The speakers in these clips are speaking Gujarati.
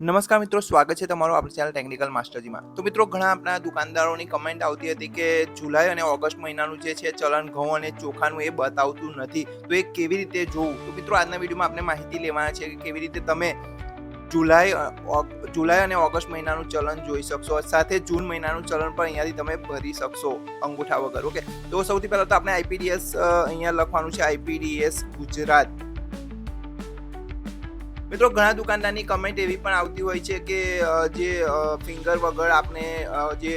નમસ્કાર મિત્રો, સ્વાગત છે તમારું આપણી ચેનલ ટેકનિકલ માસ્ટરજીમાં તો મિત્રો, ઘણા આપણા દુકાનદારોની કમેન્ટ આવતી હતી કે જુલાઈ અને ઓગસ્ટ મહિનાનું જે છે ચલણ, ઘઉં અને ચોખાનું એ બતાવતું નથી. તો એ કેવી રીતે જોવું? તો મિત્રો, આજના વિડીયોમાં આપણે માહિતી લેવાના છે કે કેવી રીતે તમે જુલાઈ જુલાઈ અને ઓગસ્ટ મહિનાનું ચલણ જોઈ શકશો સાથે જૂન મહિનાનું ચલણ પણ અહીંયાથી તમે ભરી શકશો અંગૂઠા વગર, ઓકે? તો સૌથી પહેલાં તો આપણે આઈપીડીએસ અહીંયા લખવાનું છે આઈપીડીએસ ગુજરાત. મિત્રો, ઘણા દુકાનદારની કમેન્ટ એવી પણ આવતી હોય છે કે જે ફિંગર વગર આપણે જે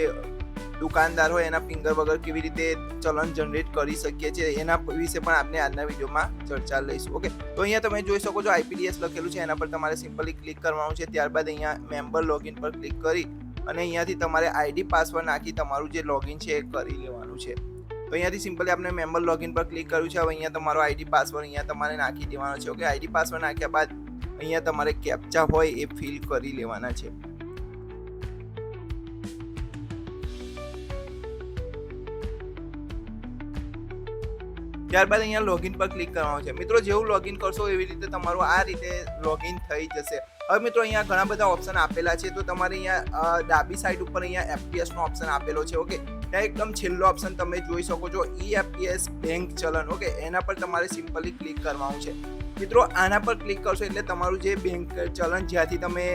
દુકાનદાર હોય એના ફિંગર વગર કેવી રીતે ચલણ જનરેટ કરી શકીએ છીએ, એના વિશે પણ આપણે આજના વિડીયોમાં ચર્ચા લઈશું ઓકે તો અહીંયા તમે જોઈ શકો છો આઈપીડીએસ લખેલું છે, એના પર તમારે સિમ્પલી ક્લિક કરવાનું છે, ત્યારબાદ અહીંયા મેમ્બર લોગિન પર ક્લિક કરી અને અહીંયાથી તમારે આઈડી પાસવર્ડ નાખી તમારું જે લોગિન છે એ કરી લેવાનું છે. તો અહીંયાથી સિમ્પલી આપણે મેમ્બર લોગિન પર ક્લિક કર્યું છે, હવે અહીંયા તમારો આઈડી પાસવર્ડ અહીંયા તમારે નાખી દેવાનો છે ઓકે આઈડી પાસવર્ડ નાખ્યા બાદ અહીંયા તમારે કેપ્ચા હોય એ ફિલ કરી લેવાના છે. ત્યારબાદ અહીંયા લોગિન પર ક્લિક કરવાનું છે. મિત્રો, જેવું લોગિન કરશો એવી રીતે તમારું આ રીતે લોગિન થઈ જશે. હવે મિત્રો, અહીંયા ઘણા બધા ઓપ્શન આપેલા છે. તો તમારે અહીંયા ડાબી સાઈડ ઉપર અહીંયા એફપીએસનો ઓપ્શન આપેલો છે ઓકે ત્યાં એકદમ છેલ્લો ઓપ્શન તમે જોઈ શકો છો ઈ એફપીએસ બેંક ચલન ઓકે એના પર તમારે સિમ્પલી ક્લિક કરવાનું છે. મિત્રો, આના પર ક્લિક કરશો એટલે તમારું જે બેંક ચલણ, જ્યાંથી તમે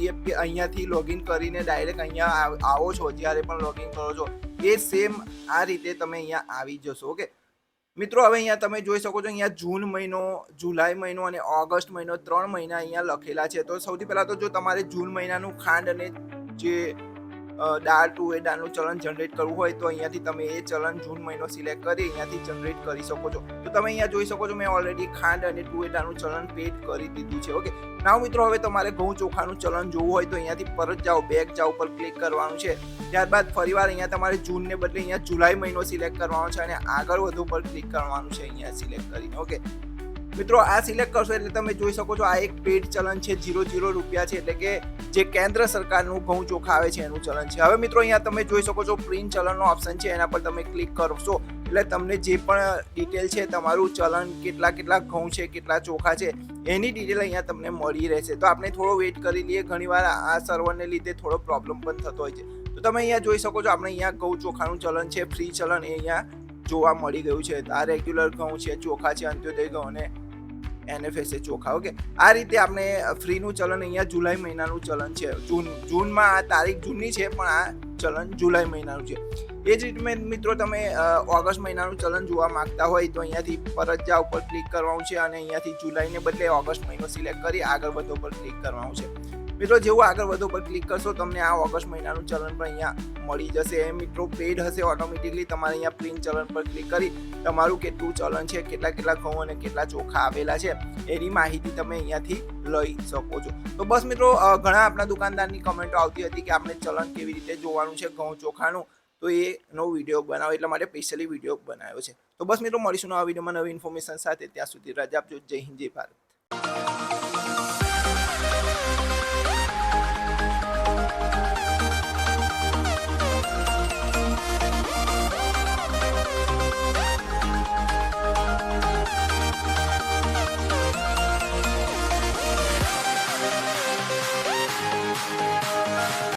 ઈએફપી અહીંયાથી લોગિન કરીને ડાયરેક્ટ અહીંયા આવો છો, જ્યારે પણ લોગિન કરો છો, એ સેમ આ રીતે તમે અહીંયા આવી જશો ઓકે મિત્રો, હવે અહીંયા તમે જોઈ શકો છો, અહીંયા જૂન મહિનો, જુલાઈ મહિનો અને ઓગસ્ટ મહિનો ત્રણ મહિના અહીંયા લખેલા છે. તો સૌથી પહેલાં તો જો તમારે જૂન મહિનાનું ખાંડ અને જે અ, ટુ એ દાળનું ચલણ જનરેટ કરવું હોય તો અહીંયાથી તમે એ ચલણ જૂન મહિનો સિલેક્ટ કરી અહીંયાથી જનરેટ કરી શકો છો. તો તમે અહીંયા જોઈ શકો છો મેં ઓલરેડી ખાંડ અને તુવેર દાળનું ચલણ પેડ કરી દીધું છે ઓકે નાવ મિત્રો હવે તમારે ઘઉં ચોખાનું ચલણ જોવું હોય તો અહીંયાથી પરત જાઓ બેક જાઓ પર ક્લિક કરવાનું છે. ત્યારબાદ ફરીવાર અહીંયા તમારે જૂનને બદલે અહીંયા જુલાઈ મહિનો સિલેક્ટ કરવાનો છે અને આગળ વધુ પર ક્લિક કરવાનું છે અહીંયા સિલેક્ટ કરીને ઓકે મિત્રો, આ સિલેક્ટ કરશો એટલે તમે જોઈ શકો છો આ એક પેડ ચલણ છે જીરો જીરો રૂપિયા છે, એટલે કે જે કેન્દ્ર સરકારનું ઘઉં ચોખા આવે છે, એનું ચલણ છે. હવે મિત્રો, અહીંયા તમે જોઈ શકો છો પ્રિન્ટ ચલણનો ઓપ્શન છે, એના પર તમે ક્લિક કરશો, એટલે તમને જે પણ ડિટેલ છે, તમારું ચલણ કેટલા કેટલા ઘઉં છે, કેટલા ચોખા છે, એની ડિટેલ અહીંયા તમને મળી રહેશે. તો આપણે થોડો વેઇટ કરી લઈએ, ઘણીવાર આ સર્વરને લીધે થોડો પ્રોબ્લેમ પણ થતો હોય છે. તો તમે અહીંયા જોઈ શકો છો, આપણે અહીંયા ઘઉં ચોખાનું ચલણ છે ફ્રી ચલણ એ અહીંયા જોવા મળી ગયું છે. આ રેગ્યુલર ઘઉં છે, ચોખા છે, અંત્યોદય ઘઉં અને એનએફએસ ચોખા. ઓકે આ રીતે આપણે ફ્રીનું ચલણ અહીંયા જુલાઈ મહિનાનું ચલણ છે. જૂન, જૂનમાં આ તારીખ જૂનની છે, પણ આ ચલણ જુલાઈ મહિનાનું છે. એ જ રીતે મિત્રો, તમે ઓગસ્ટ મહિનાનું ચલણ જોવા માંગતા હોય તો અહીંયાથી પરત ઉપર ક્લિક કરવાનું છે અને અહીંયાથી જુલાઈને બદલે ઓગસ્ટ મહિનો સિલેક્ટ કરી આગળ વધો પર ક્લિક કરવાનું છે. મિત્રો, જેવું આગળ વધો પર ક્લિક કરશો, તમને આ ઓગસ્ટ મહિનાનું ચલણ પણ અહીંયા મળી જશે. એ મિત્રો પેડ હશે ઓટોમેટિકલી તમારે અહીંયા પ્રિન્ટ ચલણ પર ક્લિક કરી તમારું કેટલું ચલણ છે, કેટલા કેટલા ઘઉં અને કેટલા ચોખા આવેલા છે, એની માહિતી તમે અહીંયાથી લઈ શકો છો. તો બસ મિત્રો ઘણા આપણા દુકાનદારની કમેન્ટો આવતી હતી કે આપણે ચલણ કેવી રીતે જોવાનું છે, ઘઉં ચોખાનું. તો એનો વીડિયો બનાવો, એટલા માટે સ્પેશિયલી વીડિયો બનાવ્યો છે. તો બસ મિત્રો, મળીશું નવા વિડીયોમાં નવી ઇન્ફોર્મેશન સાથે. ત્યાં સુધી રજા આપજો. જય હિન્દ, જય ભારત.